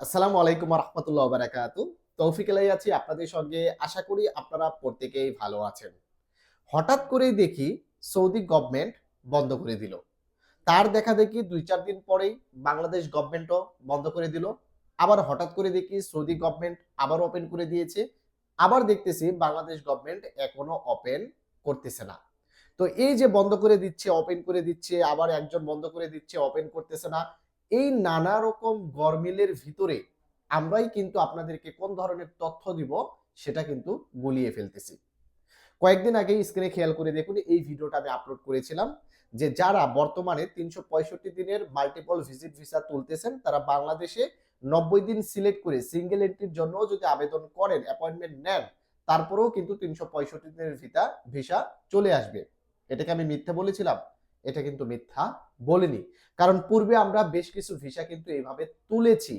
আসসালামু আলাইকুম রহমতুল্লাহ বারাকাত তৌফিক এলাই আছি আপনাদের সঙ্গে। আশা করি আপনারা প্রত্যেকেই ভালো আছেন। হঠাৎ করেই দেখি সৌদি গভর্নমেন্ট বন্ধ করে দিল। তার দেখা দেখি দুই চার দিন পরেই বাংলাদেশ গভর্নমেন্টও বন্ধ করে দিল। আবার হঠাৎ করে দেখি সৌদি গভর্নমেন্ট আবার ওপেন করে দিয়েছে। আবার দেখতেছি বাংলাদেশ গভর্নমেন্ট এখনও ওপেন করতেছে না। তো এই যে বন্ধ করে দিচ্ছে ওপেন করে দিচ্ছে, আবার একজন বন্ধ করে দিচ্ছে ওপেন করতেছে না এই নানা রকম গরমিলের ভিতরে আমরাই কিন্তু আপনাদেরকে কোন ধরনের তথ্য দিব সেটা কিন্তু গুলিয়ে ফেলতেছি। কয়েকদিন আগে স্ক্রিনে খেয়াল করে দেখুন, এই ভিডিওটা আমি আপলোড করেছিলাম যে যারা বর্তমানে তিনশো পঁয়ষট্টি দিনের মাল্টিপল ভিজিট ভিসা তুলতেছেন, তারা বাংলাদেশে নব্বই দিন সিলেক্ট করে সিঙ্গেল এন্ট্রির জন্য যদি আবেদন করেন অ্যাপয়েন্টমেন্ট নেন, তারপরেও কিন্তু তিনশো পঁয়ষট্টি দিনের ভিসা ভিসা চলে আসবে। এটাকে আমি মিথ্যে বলেছিলাম। এটা কিন্তু মিথ্যা বলিনি। কারণ পূর্বে আমরা বেশ কিছু ভিসা কিন্তু এইভাবে তুলেছি।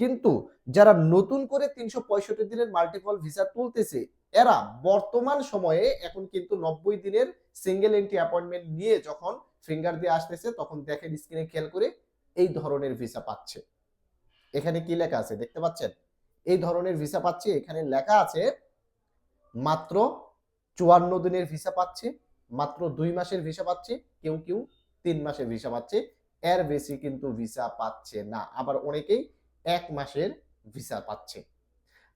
কিন্তু যারা নতুন করে তিনশো পঁয়ষট্টি দিনের মাল্টিপল ভিসা তুলতেছে, এরা বর্তমান সময়ে এখন কিন্তু নব্বই দিনের সিঙ্গেল এন্ট্রি অ্যাপয়েন্টমেন্ট নিয়ে যখন ফিঙ্গার দিয়ে আসতেছে, তখন দেখেন স্ক্রিনে খেয়াল করে এই ধরনের ভিসা পাচ্ছে। এখানে কি লেখা আছে দেখতে পাচ্ছেন? এই ধরনের ভিসা পাচ্ছে, এখানে লেখা আছে মাত্র চুয়ান্ন দিনের ভিসা পাচ্ছে। মাত্র দুই মাসের ভিসা পাচ্ছে, কেউ কেউ তিন মাসের ভিসা পাচ্ছে, এর বেশি কিন্তু ভিসা পাচ্ছে না। আবার অনেকেই এক মাসের ভিসা পাচ্ছে।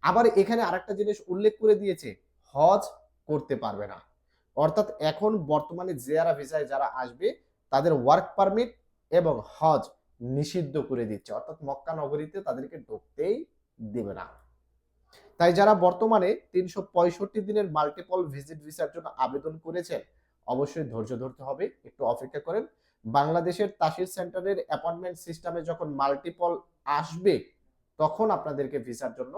আবার এখানে আরেকটা জিনিস উল্লেখ করে দিয়েছে, হজ করতে পারবে না। অর্থাৎ এখন বর্তমানে যারা ভিসায় যারা আসবে, তাদের ওয়ার্ক পারমিট এবং হজ নিষিদ্ধ করে দিচ্ছে। অর্থাৎ মক্কা নগরীতে তাদেরকে ঢুকতেই দেবে না। তাই যারা বর্তমানে তিনশো পঁয়ষট্টি দিনের মাল্টিপল ভিজিট ভিসার জন্য আবেদন করেছেন অবশ্যই ধৈর্য ধরতে হবে, একটু অপেক্ষা করেন। বাংলাদেশের তাসির সেন্টারের অ্যাপয়েন্টমেন্ট সিস্টেমে যখন মাল্টিপল আসবে, তখন আপনাদেরকে ভিসার জন্য,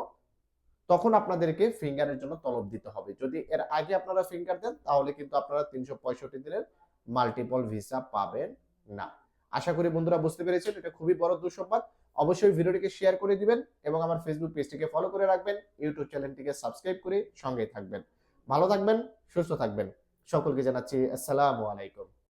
তখন আপনাদেরকে ফিঙ্গারের জন্য তলব দিতে হবে। যদি এর আগে আপনারা ফিঙ্গার দেন, তাহলে কিন্তু আপনারা তিনশো পঁয়ষট্টি দিনের মাল্টিপল ভিসা পাবেন না। আশা করি বন্ধুরা বুঝতে পেরেছেন, এটা খুবই বড় দুঃসংবাদ। অবশ্যই ভিডিওটিকে শেয়ার করে দিবেন এবং আমার ফেসবুক পেজটিকে ফলো করে রাখবেন ইউটিউব চ্যানেলটিকে সাবস্ক্রাইব করে সঙ্গেই থাকবেন। ভালো থাকবেন, সুস্থ থাকবেন। সকলকে জানাচ্ছি আসসালামু আলাইকুম।